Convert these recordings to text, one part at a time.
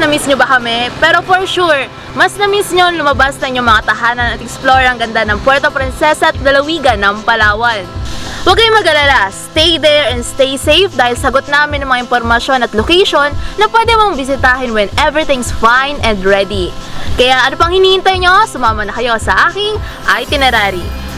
na-miss nyo ba kami? Pero for sure, mas na-miss nyo lumabas na yung mga tahanan at explore ang ganda ng Puerto Princesa at Dalawigan ng Palawan. Huwag kayong mag-alala, stay there and stay safe dahil sagot namin ng mga impormasyon at location na pwede mong bisitahin when everything's fine and ready. Kaya ano pang hinihintay nyo? Sumama na kayo sa aking itinerary.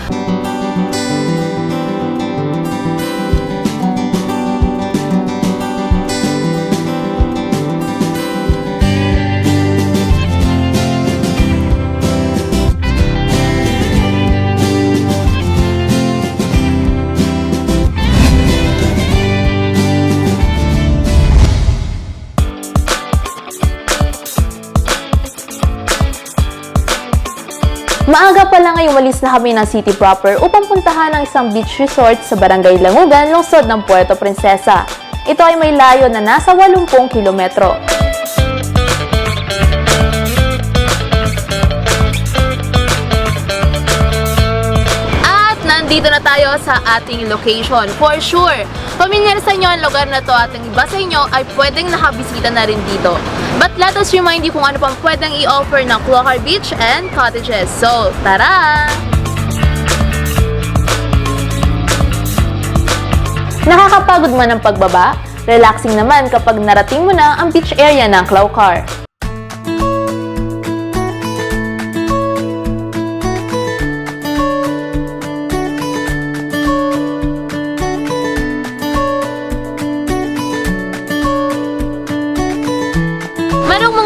Maaga pa lang ay umalis na kami ng city proper upang puntahan ang isang beach resort sa Barangay Langugan, lungsod ng Puerto Princesa. Ito ay may layo na nasa 80 kilometro. Nandito na tayo sa ating location. For sure, pamilyar sa inyo ang lugar na to at ang iba sa inyo ay pwedeng nakabisita na rin dito. But let us remind you kung ano pang pwedeng i-offer ng Clocar Beach and Cottages. So, tara! Nakakapagod man ang pagbaba, relaxing naman kapag narating mo na ang beach area ng Clocar.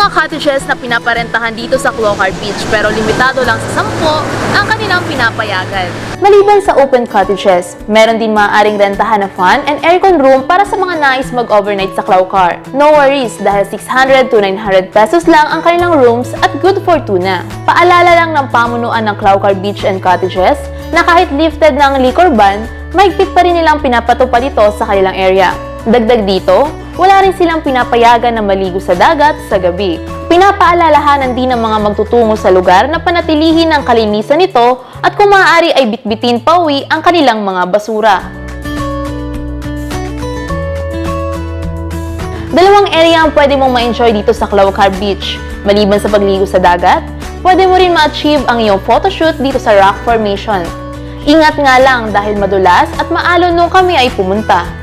Mga cottages na pinaparentahan dito sa Clocar Beach pero limitado lang sa 10 ang kanilang pinapayagan. Maliban sa open cottages, meron din maaaring rentahan na fun and aircon room para sa mga nais mag-overnight sa Clocar. No worries dahil 600 to 900 pesos lang ang kanilang rooms at good for tuna. Paalala lang ng pamunuan ng Clocar Beach and Cottages na kahit lifted ng liquor ban, mahigpit pa rin nilang pinapatupad ito sa kanilang area. Dagdag dito, wala rin silang pinapayagan na maligo sa dagat sa gabi. Pinapaalalahanan din ng mga magtutungo sa lugar na panatilihin ang kalinisan nito at kung maaari ay bitbitin pauwi ang kanilang mga basura. Dalawang area ang pwede mong ma-enjoy dito sa Claucar Beach. Maliban sa pagligo sa dagat, pwede mo rin ma-achieve ang iyong photoshoot dito sa rock formation. Ingat nga lang dahil madulas at maalon nung kami ay pumunta.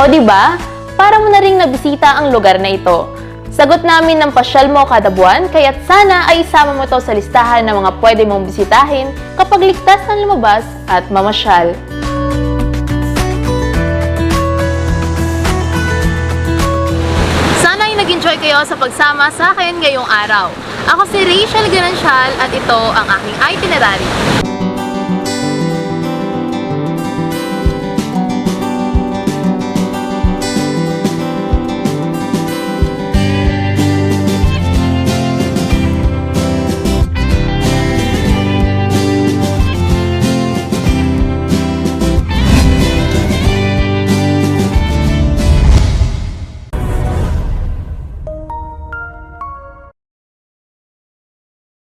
O di ba? Para mo na ring nabisita ang lugar na ito. Sagot namin ng pasyal mo kada buwan, kaya't sana ay isama mo to sa listahan ng mga pwede mong bisitahin kapag ligtas ng lumabas at mamasyal. Sana ay nag-enjoy kayo sa pagsama sa akin ngayong araw. Ako si Rachel Ganancial at ito ang aking itinerary.